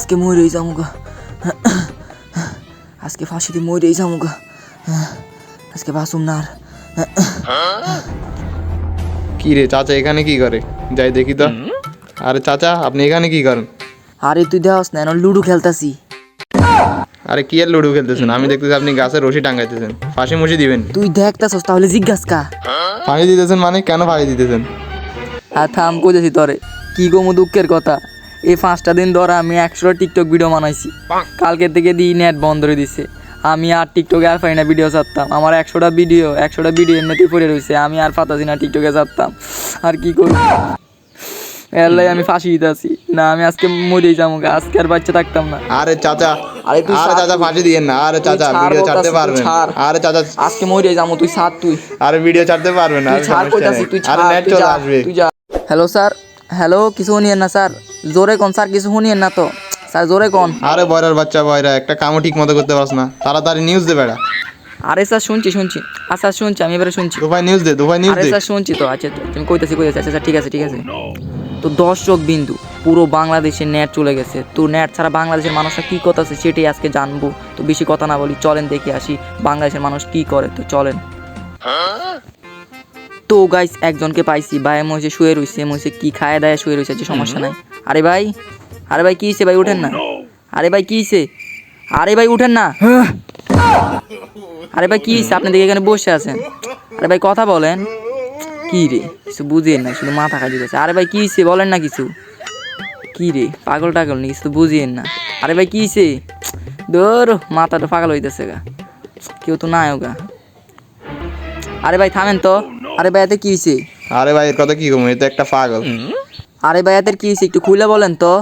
আজকে মরেই যামুগা আজকে ফাঁসিতে মরেই যামুগা আজকে বাসুম না আর। কি রে চাচা এখানে কি করে? যাই দেখি তো। আরে চাচা আপনি এখানে কি করেন? আরে তুই দেওয়াস না লুডো খেলতাছি। আরে কি আর লুডু খেলতেছেন? আমি দেখতেছি আপনি গাছের রশি টাঙ্গাইতেছেন ফাঁসি মুসি দিবেন। তুই দেখতাছস তাহলে জিজ্ঞাস কা ফাঁসি দিতেছেন মানে? কেন ফাঁসি দিতেছেন? আর থাম কইতেছি তোরে। কি গমু দুঃখের কথা? এই পাঁচটা দিন ধরে আমি একশোটা টিকটক ভিডিও বানাইছি। কালকে থেকে দিই নেট বন্ধ করে দিছে। আমি আর টিকটকে আর পাই না ভিডিও ছাড়তাম। আমার একশোটা ভিডিও একশোটা ভিডিও এমনিতেই পড়ে রয়েছে আমি আর পাতাছি না টিকটকে ছাড়তাম। আর কি করব? এলাই আমি ফাঁসি দিতেছি না আমি আজকে মরেই যাব আজকে আর বাচ্চা থাকতাম না। আরে চাচা আরে তুই আরে চাচা। ফাঁসি দিয়েন না। আরে চাচা ছাড় ভিডিও ছাড়তে তুই পারবেন। আরে চাচা আজকে মরেই যাব তুই সাত তুই। আরে ভিডিও ছাড়তে পারবেন না। তুই ছাড় কইতাছি তুই আরে ছাড় নেট চলে আসবে। তুই যা। হ্যালো স্যার হ্যালো কিছু শুনিয়েন না স্যার। জোরে কোন স্যার কিছু শুনিয়েন না তো। স্যার জোরে কোন? আরে বয়রার বাচ্চা বয়রা একটা কামও ঠিক মতো করতে পারছ না। তাড়াতাড়ি নিউজ দে বেড়া। আরে স্যার শুনছি শুনছি। আচ্ছা শুনছি আমি এবারে শুনছি। দুবাই নিউজ দে দুবাই নিউজ আরে দে। স্যার শুনছি তো আচ্ছা তুমি কইতাছি কইতাছি। আচ্ছা স্যার ঠিক আছে ঠিক আছে। তো দর্শক বিন্দু পুরো বাংলাদেশে নেট চলে গেছে। তো নেট ছাড়া বাংলাদেশের মানুষরা কী কথা আছে সেটাই আজকে জানব। তো বেশি কথা না বলি চলেন দেখে আসি বাংলাদেশের মানুষ কি করে। তো চলেন। তো গাইস একজনকে পাইছি। ভাই মহিষে শুয়ে রয়েছে মহিষে কি খায় দায় শুয়ে রয়েছে যে সমস্যা নাই। আরে ভাই আরে ভাই কি হইছে ভাই উঠেন না। আরে ভাই কি হইছে? আরে ভাই উঠেন না। আরে ভাই কি হইছে? আপনি দেখে এখানে বসে আছেন। আরে ভাই কথা বলেন। কি রে? কিছু বুঝিয়েন না শুধু মাথা খাই দিতেছে আরে ভাই কি হইছে? বলেন না কিছু। কি রে? পাগল টাগল নি কিছু বুঝিয়েন না। আরে ভাই কি হইছে? ধরো মাথাটা পাগল হইতেছে গা। কেউ তো নাই গা আরে ভাই থামেন তো। আরে ভাই এতে কি হইছে? আরে ভাই এর কথা কি কমু? এটা একটা পাগল। আরে ভাই এদের কি হইছে? একটু খুলে বলেন তো।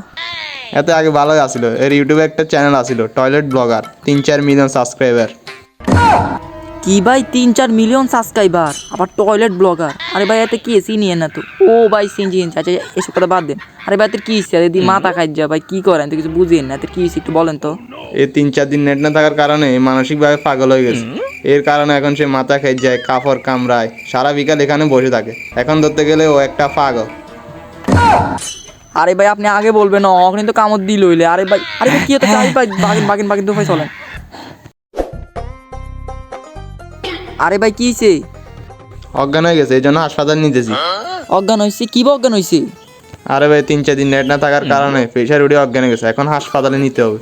এত আগে ভালোই আসিল এর ইউটিউবে একটা চ্যানেল আসিল টয়লেট ব্লগার তিন চার মিলিয়ন সাবস্ক্রাইবার কি ভাই তিন চার মিলিয়ন সাবস্ক্রাইবার আবার টয়লেট ব্লগার আরে ভাই এতে কি এসি নিয়ে না তো। ও ভাই সিনজি সিনজি আচ্ছা এসব কথা বাদ দেন। আরে ভাই এদের কি হইছে? এদের মাথা খাই যা ভাই কি করেন? তো কিছু বুঝিয়েন না। এদের কি হইছে একটু বলেন তো। এই তিন চার দিন নেট না থাকার কারণে মানসিকভাবে পাগল হয়ে গেছে। এর কারণে এখন সে মাথা খেয়ে যায় কাপড় কামড়ায়। সারা বিকাল এখানে বসে থাকে। এখন ধরতে গেলে ও একটা পাগল। আরে ভাই আপনি আগে বলবেন না অগ্নি তো কামড় দিল হইলে। আরে ভাই আরে কি হতে চাই? ভাই বাগিন বাগিন বাগিন তো ভাই চলেন। আরে ভাই কি হইছে? অজ্ঞান হয়ে গেছে এই জন্য হাসপাতাল নিতেছি। অজ্ঞান হইছে? কি বা অজ্ঞান হইছে? আরে ভাই তিন চার দিন নেট না থাকার কারণে প্রেশার উঠে অজ্ঞান হয়ে গেছে। এখন হাসপাতালে নিতে হবে।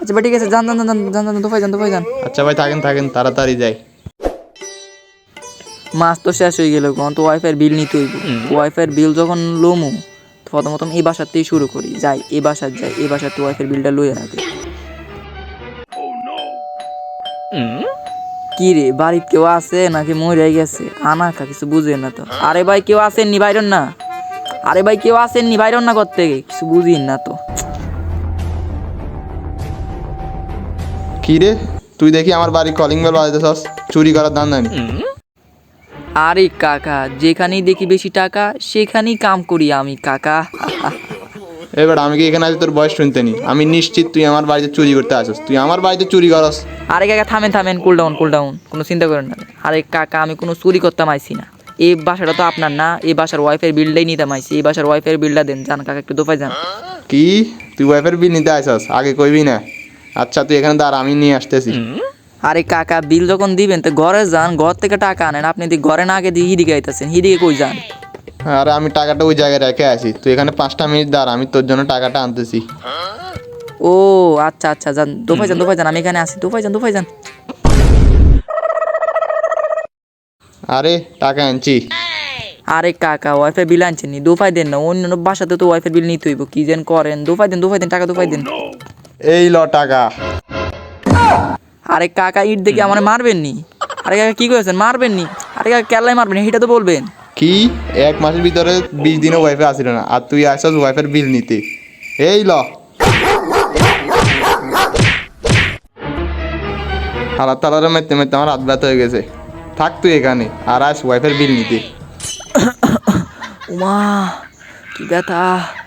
আচ্ছা ভাই ঠিক আছে যান যান যান যান যান দোফাই যান দোফাই যান। আচ্ছা ভাই থাকেন থাকেন তাড়াতাড়ি যাই। মাস তো শেষ হয়ে গেল কোন তো ওয়াইফাইয়ের বিল নিতে হইব। ওয়াইফাইয়ের বিল যখন লোমু তো প্রথম প্রথম এই বাসাতেই শুরু করি যাই এই বাসার যাই এই বাসাতে ওয়াইফাইয়ের বিলটা লইয়া রাখি। কি রে বাড়িতে কেউ আছে নাকি মরে গেছে? আনা কা কিছু বুঝেন না তো। আরে ভাই কেউ আসেননি বাইরন না। আরে ভাই কেউ আসেননি বাইরন না করতে কিছু বুঝিন না তো। কি রে? তুই দেখি আমার বাড়ি কলিং বেল বাজাইতেছস চুরি করার দান জানি আরে কাকা যেখানেই দেখি বেশি টাকা সেখানেই কাম করি আমি কাকা। এবার আমি কি এখানে আছি তোর বয়স শুনতে নি? আমি নিশ্চিত তুই আমার বাড়িতে চুরি করতে আসিস। তুই আমার বাড়িতে চুরি করস। আরে কাকা থামেন থামেন কুল ডাউন কুল ডাউন কোনো চিন্তা করেন না। আরে কাকা আমি কোনো চুরি করতাম আইছি না। এই বাসাটা তো আপনার না এই বাসার ওয়াইফের বিলটাই নিতাম আইছি। এই বাসার ওয়াইফের বিলটা দেন যান কাকা একটু দোফায় যান। কি? তুই ওয়াইফের বিল নিতে আসস আগে কইবি না। আচ্ছা তুই এখানে দাঁড় আমি নিয়ে আসতেছি। আরে কাকা বিল যখন দিবেন তো ঘরে যান ঘর থেকে টাকা আনেন। আপনি দি ঘরে না আগে দিয়ে হিদিকে আইতেছেন হিদিকে কই যান? আরে আমি টাকাটা ওই জায়গায় রেখে আসি। তুই এখানে পাঁচটা মিনিট দাঁড় আমি তোর জন্য টাকাটা আনতেছি। ও আচ্ছা আচ্ছা যান দোফায় যান দোফায় যান আমি এখানে আসি দোফায় যান দোফায় যান। আরে টাকা আনছি। আরে কাকা ওয়াইফাই বিল আনছেন নি দোফায় দেন না অন্য বাসাতে তো ওয়াইফাই বিল নিতে হইব কি যেন করেন। দোফায় দেন দোফায় দেন টাকা দোফায় দেন। এই ল টাকা। আরে কাকা ইট দেখে আমার মারবেন নি আরে কাকা কি করেছেন? মারবেন নি আরে কাকা কেল্লাই মারবেন এটা তো বলবেন। কি? এক মাসের ভিতরে বিশ দিনও ওয়াইফে আসিল না। আর তুই আসস ওয়াইফের বিল নিতে। এই ল। হালাত তালারে মেরতে মেরতে আমার হাত ব্যথা হয়ে গেছে। থাক তুই এখানে আর আস ওয়াইফের বিল নিতে। উমা কি ব্যথা।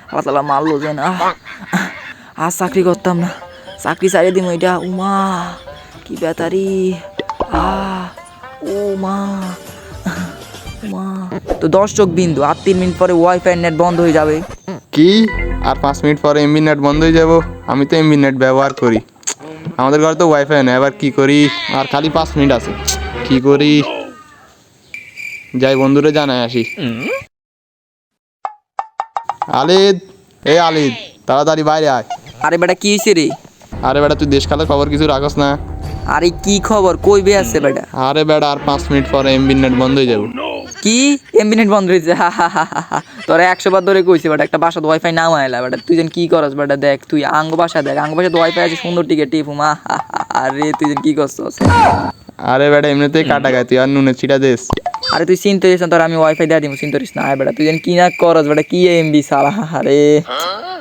আল্লাহ তালা মারলো যে না। আর চাকরি করতাম না। চাকরি ছাড়িয়ে দিম ওইটা উমা কি ব্যথা রে আ ও মা উমা তো দর্শক বিন্দু আর তিন মিনিট পরে ওয়াইফাই নেট বন্ধ হয়ে যাবে। কি? আর পাঁচ মিনিট পরে এমবি নেট বন্ধ হয়ে যাব? আমি তো এমবি নেট ব্যবহার করি। আমাদের ঘরে তো ওয়াইফাই নেই এবার কি করি? আর খালি পাঁচ মিনিট আছে। কি করি? যাই বন্ধুরে জানাই আসি। আলিদ এই আলিদ তাড়াতাড়ি বাইরে আয়। আরে বেটা কি হয়েছে রে? আরে বেটা তুই দেশ খালের খবর কিছু রাখস না। আরে কি খবর? কই বে আছে বেটা? আরে বেটা আর পাঁচ মিনিট পরে এমবি নেট বন্ধ হয়ে যাব। কি? এমবিনেট বন্ধ রয়েছে হা হা হা হা হা। তোরা একশো বার ধরে কইছে বেটা একটা বাসা ওয়াইফাই নাম আইলা বেটা। তুই যেন কি করস বেটা দেখ তুই আঙ্গ বাসা দেখ আঙ্গ বাসা ওয়াইফাই আছে সুন্দর টিকে টিপু মা। আরে তুই যেন কি করছস? আরে বেটা এমনিতেই কাটা গায় তুই আর নুনের ছিটা দেশ আরে তুই চিন্তা করিস না তোর আমি ওয়াইফাই দিয়ে দিব চিন্তা করিস না। বেটা তুই যেন কি না করস বেটা কি এমবি সালা আরে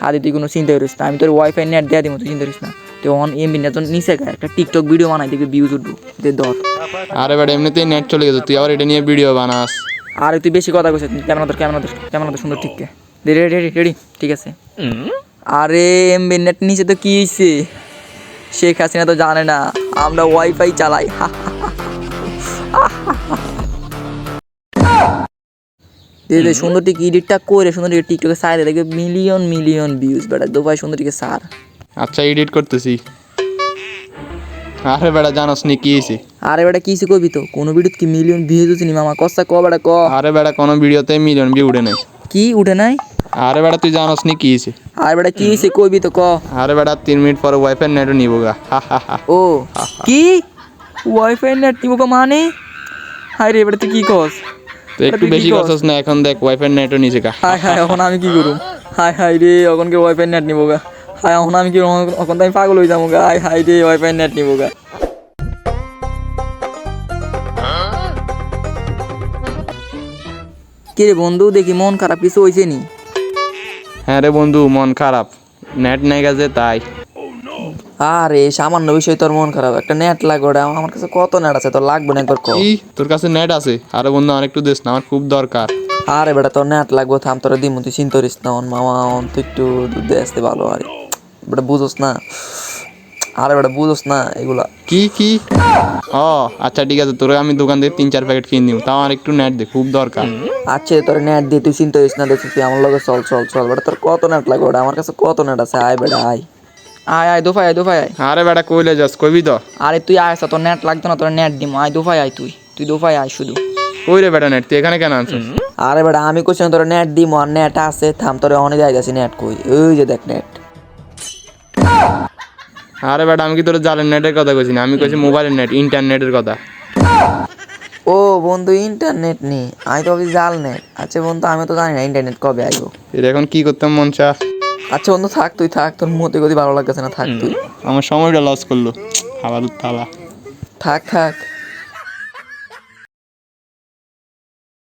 আরে তুই কোনো চিন্তা করিস না। আমি তোর ওয়াইফাই নেট দেওয়া দিব তুই চিন্তা করিস না। তুই অন এমবি নেট নিচে গায়ে একটা টিকটক ভিডিও বানাই দেখবি ভিউজ উঠবো। দে ধর। আরে বেটা এমনিতেই নেট চলে গেছে তুই আবার এটা নিয়ে ভিডিও বানাস। আরে তুই বেশি কথা কইছিস কেমন তোর কেমন তোর কেমন তোর সুন্দর ঠিক রেডি রেডি রেডি ঠিক আছে। আরে এমবি নেট নিচে তো কি হয়েছে শেখ হাসিনা তো জানে না আমরা ওয়াইফাই চালাই। দে দে সুন্দর টিক এডিটটা করে সুন্দর টিকে টিকটকে সাইডে দেখবে মিলিয়ন মিলিয়ন ভিউজ বেটা। দো ভাই সুন্দর টিকে সার। আচ্ছা এডিট করতেছি। আরে বেটা জানোস নি কি হয়েছে আরে বেটা কি হইছে কবি তো? কোনো ভিডিও কি মিলিয়ন ভিউজ হচ্ছে নি মামা? কস্তা ক বেটা ক? আরে বেটা কোনো ভিডিওতে মিলিয়ন ভিউ উঠে নাই। কি উঠে নাই? আরে বেটা তুই জানোস নি কি হয়েছে আরে বেটা কি হয়েছে কবি তো ক? আরে বেটা তিন মিনিট পরে ওয়াইফাই নেটও নিব গা। হা হা হা। ও কি? ওয়াইফাই নেট দিব মানে? হাই রে এবারে তুই কি কস? তো একটু বেশি কস? করছস না এখন দেখ ওয়াইফাই নেটও নিচে গা। হাই হাই এখন আমি কি করুম? হাই হাই রে এখন কি ওয়াইফাই নেট নিব গা। হাই এখন আমি কি এখন আমি পাগল হয়ে যাব গা। হাই হাই রে ওয়াইফাই নেট নিব গা। কে রে বন্ধু দেখি মন খারাপ কিছু হয়েছে নি? হ্যাঁ রে বন্ধু মন খারাপ। নেট নেই গেছে তাই। আরে সামান্য বিষয় তোর মন খারাপ। একটা নেট লাগবে ওটা আমার কাছে কত নেট আছে? তোর লাগবে না একবার কম কি তোর কাছে নেট আছে। আরে বন্ধু আমার একটু দেশ না আমার খুব দরকার। আরে বেটা তোর নেট লাগবো থাম তোর দিমু তুই চিন্তা করিস না ওন মামা ওন তুই একটু দুধ আসতে ভালো আরে। বেটা বুঝোস না। আরে বেটা বুঝোস না এগুলা। কি কি? ও আচ্ছা ঠিক আছে তোরে আমি দোকান থেকে তিন চার প্যাকেট কিনে দিব তাও আমার একটু নেট দে খুব দরকার। আচ্ছা তোর নেট দিয়ে তুই চিন্তা করিস না দেখছিস আমার লগে চল চল চল। বেটা তোর কত নেট লাগবে ওটা আমার কাছে কত নেট আছে? আয় বেটা আয়। আয় আয় দোফাই আয় দোফাই আয়। আরে বেটা কইলে যাস? কইবি তো। আরে তুই আয় তোর নেট লাগতো না তোর নেট দিম। আয় দোফাই আয় তুই। তুই দোফাই আয় শুধু। কই রে বেটা নেট তুই এখানে কেন আনছিস? আরে বেটা আমি কইছি তোর নেট দিম আর নেট আছে থাম তোর অনেক যাচ্ছি নেট কই। ওই যে দেখ নেট আরে বেটা আমি কি তোর জালের নেটের কথা কইছি না? আমি কইছি মোবাইলের নেট ইন্টারনেটের কথা। ও বন্ধু ইন্টারনেট নি আমি তো ভাবছি জাল নেট আচ্ছা বন্ধু আমি তো জানি না ইন্টারনেট কবে আইবো। এর এখন কি করতাম মন চা আচ্ছা বন্ধু থাক তুই থাক তোর মতে গতি ভালো লাগতেছে না থাক তুই। আমার সময়টা লস করল। খাবার তালা। থাক থাক।